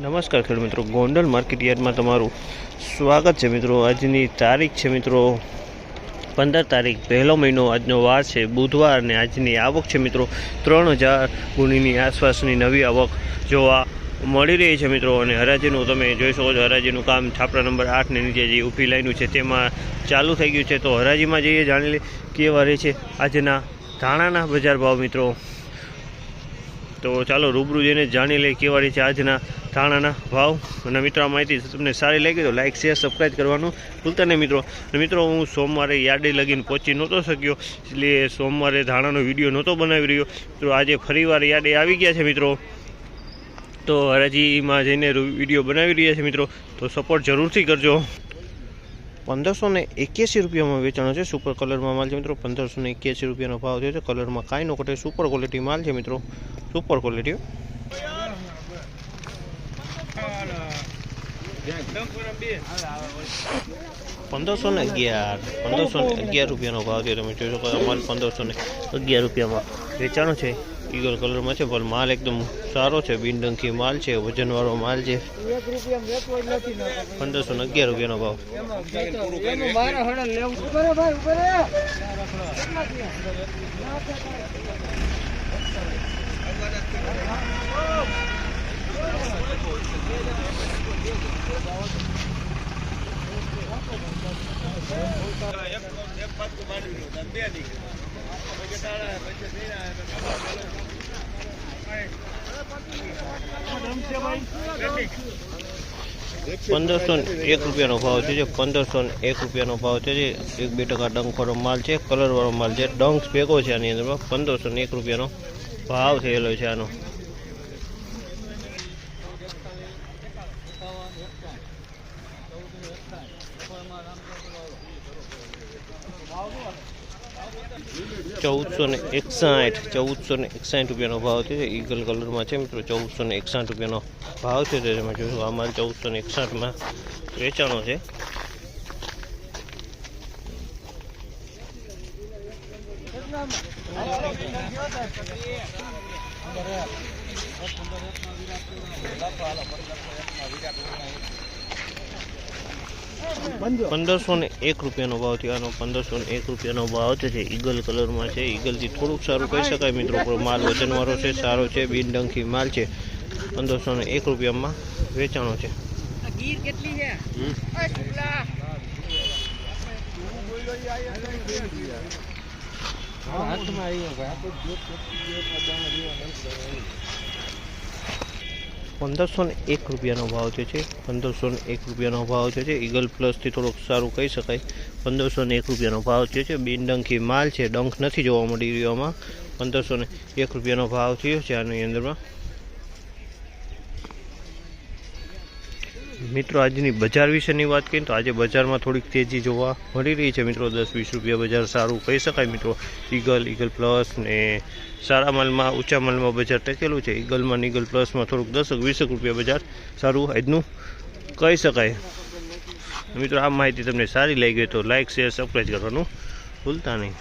નમસ્કાર ખેડૂત મિત્રો. ગોંડલ માર્કેટ યાર્ડમાં તમારું સ્વાગત છે મિત્રો. આજની તારીખ છે મિત્રો પંદર તારીખ. પહેલો મહિનો આજનો વાર છે. બુધવાર અને આજની આવક છે મિત્રો ત્રણ હજાર ગુણીની આસપાસની નવી આવક જોવા મળી રહી છે મિત્રો. અને હરાજીનું તમે જોઈ શકો છો, હરાજીનું કામ છાપરા નંબર આઠની નીચે જે ઊભી લાઈનું છે તેમાં ચાલુ થઈ ગયું છે. તો હરાજીમાં જઈએ, જાણી લઈએ કેવા રહે છે આજના ધાણાના બજાર ભાવ મિત્રો. તો ચાલો રૂબરૂ જઈને જાણી લઈએ કેવા રહે છે આજના ધાણાના ભાવ. અને મિત્રો માહિતી તમને સારી લાગી તો લાઇક શેર સબસ્ક્રાઈબ કરવાનું ભૂલતા નહીં મિત્રો. અને મિત્રો, હું સોમવારે યાર્ડે લગીને પહોંચી નહોતો શક્યો, એટલે સોમવારે ધાણાનો વીડિયો નહોતો બનાવી રહ્યો. તો આજે ફરીવાર યાર્ડે આવી ગયા છે મિત્રો. તો હરાજીમાં જઈને વીડિયો બનાવી રહ્યા છે મિત્રો. તો સપોર્ટ જરૂરથી કરજો. પંદરસો ને એક્યાસી રૂપિયામાં વેચાણો છે. સુપર કલરમાં માલ છે મિત્રો. પંદરસો ને એક્યાસી રૂપિયાનો ભાવ થયો છે. કલરમાં કાંઈ નો કટે સુપર ક્વોલિટી માલ છે મિત્રો. સુપર ક્વોલિટી પંદરસો ને અગિયાર. પંદરસો ને અગિયાર રૂપિયાનો ભાવ છે, તમે જોઈ શકો અમારે પંદરસો ને અગિયાર રૂપિયામાં વેચાણો છે. ઈગલ કલરમાં છે, પણ માલ એકદમ સારો છે બિનડંખી માલ છે, વજનવાળો માલ છે. પંદરસો ને અગિયાર રૂપિયાનો ભાવ. પંદરસો એક રૂપિયાનો ભાવ છે જે, પંદરસો એક રૂપિયાનો ભાવ છે જે. એક બે ટકા ડંખવાળો માલ છે, કલરવાળો માલ છે. ડંખ ભેગો છે આની અંદર પંદરસો એક રૂપિયાનો ભાવ થયેલો છે આનો. ચૌદસો ને એકસાઠ, ચૌદસો ને એકસાઠ રૂપિયાનો ભાવ છે. ઈગલ કલરમાં છે મિત્રો, ચૌદસો ને એકસાઠ રૂપિયાનો ભાવ છે. તેમાં તમે જોશો આ માલ ચૌદસો ને એકસાઠમાં વેચાણો છે. પંદરસો ને એક રૂપિયાનો ભાવ થયો. આનો પંદરસો ને એક રૂપિયાનો ભાવ છે. ઈગલ કલરમાં છે. ઈગલથી થોડુંક સારું કહી શકાય મિત્રો માલ વજનવાળો છે, સારો છે, બિનડંખી માલ છે. પંદરસો ને એક રૂપિયામાં વેચાણો છે. ગીર પંદરસો ને એક રૂપિયાનો ભાવ છે છે. પંદરસો ને એક રૂપિયાનો ભાવ થયો છે. ઈગલ પ્લસથી થોડુંક સારું કહી શકાય. પંદરસો ને એક રૂપિયાનો ભાવ છે છે. બિનડંખી માલ છે. ડંખ નથી જોવા મળી રહ્યો આમાં. પંદરસો ને એક રૂપિયાનો ભાવ થયો છે આની અંદરમાં. મિત્રો, આજની બજાર વિશેની વાત કરીએ તો આજે બજારમાં થોડીક તેજી જોવા મળી રહી છે. મિત્રો, દસ વીસ રૂપિયા બજાર સારું કહી શકાય. મિત્રો, ઈગલ ઈગલ પ્લસ ને સારા માલમાં, ઊંચા માલમાં બજાર ટેકેલું છે. ઈગલમાં ઈગલ પ્લસમાં થોડુંક દસક વીસેક રૂપિયા બજાર સારું આજનું કહી શકાય. મિત્રો, આ માહિતી તમને સારી લાગી તો લાઇક શેર સબસ્ક્રાઈબ કરવાનું ભૂલતા નહીં.